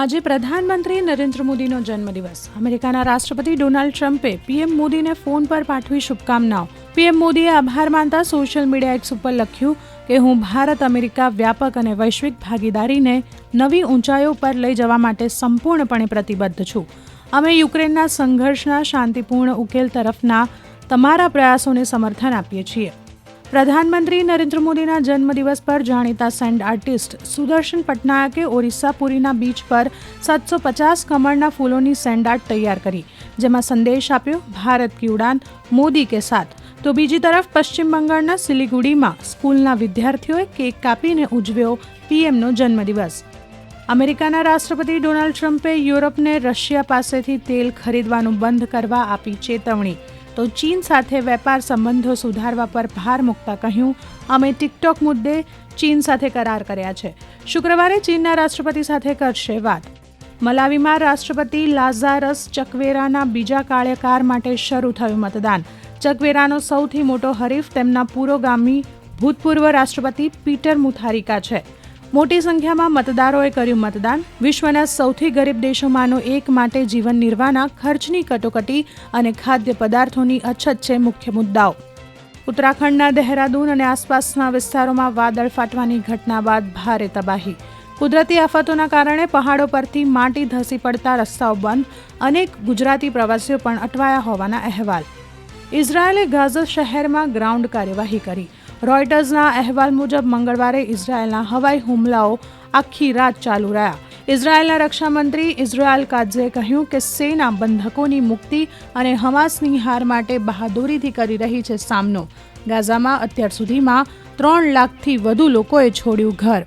આજે પ્રધાનમંત્રી નરેન્દ્ર મોદીનો જન્મદિવસ. અમેરિકાના રાષ્ટ્રપતિ ડોનાલ્ડ ટ્રમ્પે પીએમ મોદીને ફોન પર પાઠવી શુભકામનાઓ. પીએમ મોદીએ આભાર માનતા સોશિયલ મીડિયા એક્સ ઉપર લખ્યું કે હું ભારત, અમેરિકા વ્યાપક અને વૈશ્વિક ભાગીદારીને નવી ઊંચાઈઓ પર લઈ જવા માટે સંપૂર્ણપણે પ્રતિબદ્ધ છું. અમે યુક્રેનના સંઘર્ષના શાંતિપૂર્ણ ઉકેલ તરફના તમારા પ્રયાસોને સમર્થન આપીએ છીએ. પ્રધાનમંત્રી નરેન્દ્ર મોદીના જન્મદિવસ પર જાણીતા સેન્ડ આર્ટિસ્ટ સુદર્શન પટનાયકે ઓરિસ્સા પુરીના બીચ પર સાતસો પચાસ કમળના ફૂલોની સેન્ડ આર્ટ તૈયાર કરી, જેમાં સંદેશ આપ્યો, ભારત કી ઉડાન, મોદી કે સાથ. તો બીજી તરફ પશ્ચિમ બંગાળના સિલિગુડીમાં સ્કૂલના વિદ્યાર્થીઓએ કેક કાપીને ઉજવ્યો પીએમનો જન્મદિવસ. અમેરિકાના રાષ્ટ્રપતિ ડોનાલ્ડ ટ્રમ્પે યુરોપને રશિયા પાસેથી તેલ ખરીદવાનું બંધ કરવા આપી ચેતવણી. તો ચીન સાથે વેપાર સંબંધો સુધારવા પર ભાર મૂકતા કહ્યું, અમે ટિકટોક મુદ્દે ચીન સાથે કરાર કર્યા છે. શુક્રવારે ચીનના રાષ્ટ્રપતિ સાથે કરશે વાત. મલાવીમાં રાષ્ટ્રપતિ લાઝારસ ચકવેરાના બીજા કાર્યકાર માટે શરૂ થયું મતદાન. ચકવેરાનો સૌથી મોટો હરીફ તેમના પુરોગામી ભૂતપૂર્વ રાષ્ટ્રપતિ પીટર મુથારિકા છે. મોટી સંખ્યામાં મતદારોએ કર્યું મતદાન. વિશ્વના સૌથી ગરીબ દેશોમાંનો એક માટે જીવન નિર્વાહના ખર્ચની કટોકટી અને ખાદ્ય પદાર્થોની અછત છે મુખ્ય મુદ્દાઓ. ઉત્તરાખંડના દહેરાદૂન અને આસપાસના વિસ્તારોમાં વાદળ ફાટવાની ઘટના બાદ ભારે તબાહી. કુદરતી આફતોના કારણે પહાડો પરથી માટી ધસી પડતા રસ્તાઓ બંધ. અનેક ગુજરાતી પ્રવાસીઓ પણ અટવાયા હોવાના અહેવાલ. ઇઝરાયેલે ગાઝા શહેરમાં ગ્રાઉન્ડ કાર્યવાહી કરી. રોયટર્સના અહેવાલ મુજબ મંગળવારે ઇઝરાયેલના હવાઈ હુમલાઓ આખી રાત ચાલુ રહ્યા. ઇઝરાયેલના રક્ષામંત્રી ઇઝરાયલ કાઝે કહ્યું કે સેના બંધકોની મુક્તિ અને હમાસની હાર માટે બહાદુરીથી કરી રહી છે સામનો. ગાઝામાં અત્યાર સુધીમાં ત્રણ લાખથી વધુ લોકોએ છોડ્યું ઘર.